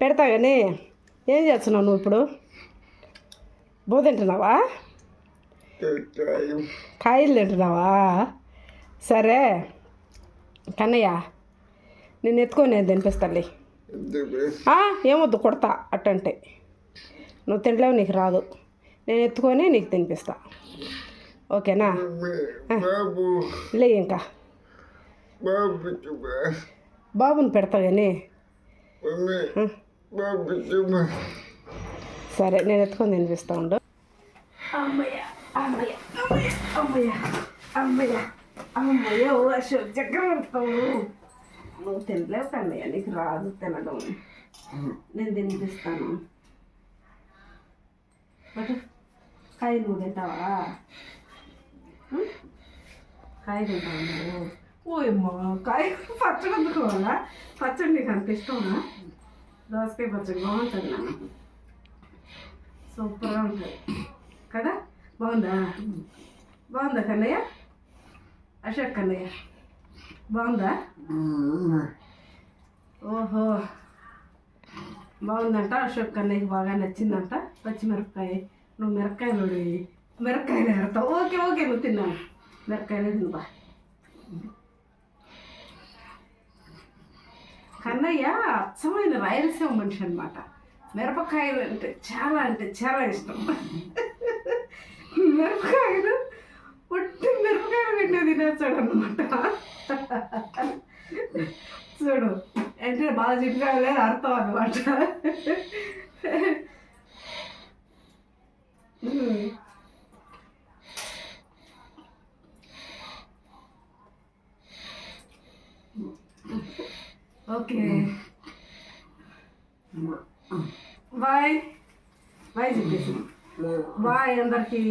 పెడతా కానీ ఏం చేస్తున్నావు నువ్వు ఇప్పుడు? బో తింటున్నావా? కాయలు తింటున్నావా? సరే. కన్నయ్య నేను ఎత్తుకొని నేను తినిపిస్తాలే ఏమొద్దు కొడతా అట్టంటే. నువ్వు తినలేవు నీకు రాదు. నేను ఎత్తుకొని నీకు తినిపిస్తా. ఓకేనా? లే ఇంకా. బాబుని పెడతా కానీ సరే నేను ఎత్తుకొని తినిపిస్తా ఉండు. అమ్మయ్య అమ్మయ్య అమ్మయ్య అమ్మయ్య అమ్మయ్య ఓ అశోక్ చక్రం పెడతావు నువ్వు తినలేవు కన్నయ్య నీకు రాదు తినడం. నేను తినిపిస్తాను. బట్ కాయ నువ్వు తింటావా? కాయ తింటావా నువ్వు? ఓయమ్మా కాయ పచ్చడి అందుకోవాలా పచ్చడి నీకు అంత ఇష్టమా దోసకాయ పచ్చడి బాగుంటుంది నాన్న సూపర్గా ఉంటుంది కదా బాగుందా బాగుందా కన్నయ్య అశోక్ కన్నయ్య బాగుందా ఓహో బాగుందంట అశోక్ కన్నయ్యకి బాగా నచ్చిందంట పచ్చిమిరపకాయ నువ్వు మిరపకాయలు మిరపకాయలు ఏడతావు ఓకే ఓకే నువ్వు తిన్నాను మిరపకాయలే తినబా కన్నయ్య అచ్చమైన రాయలసీమ మనిషి అనమాట మిరపకాయలు అంటే చాలా అంటే చాలా ఇష్టం. మిరపకాయలు పుట్టి మిరపకాయలు పెట్టే తినేస్తాడు అనమాట చూడు అంటే బాగా చిట్కాయలే అర్థం అనమాట ఓకే. బాయ్. బాయ్ చెప్పేసి. బాయ్ అందరికి.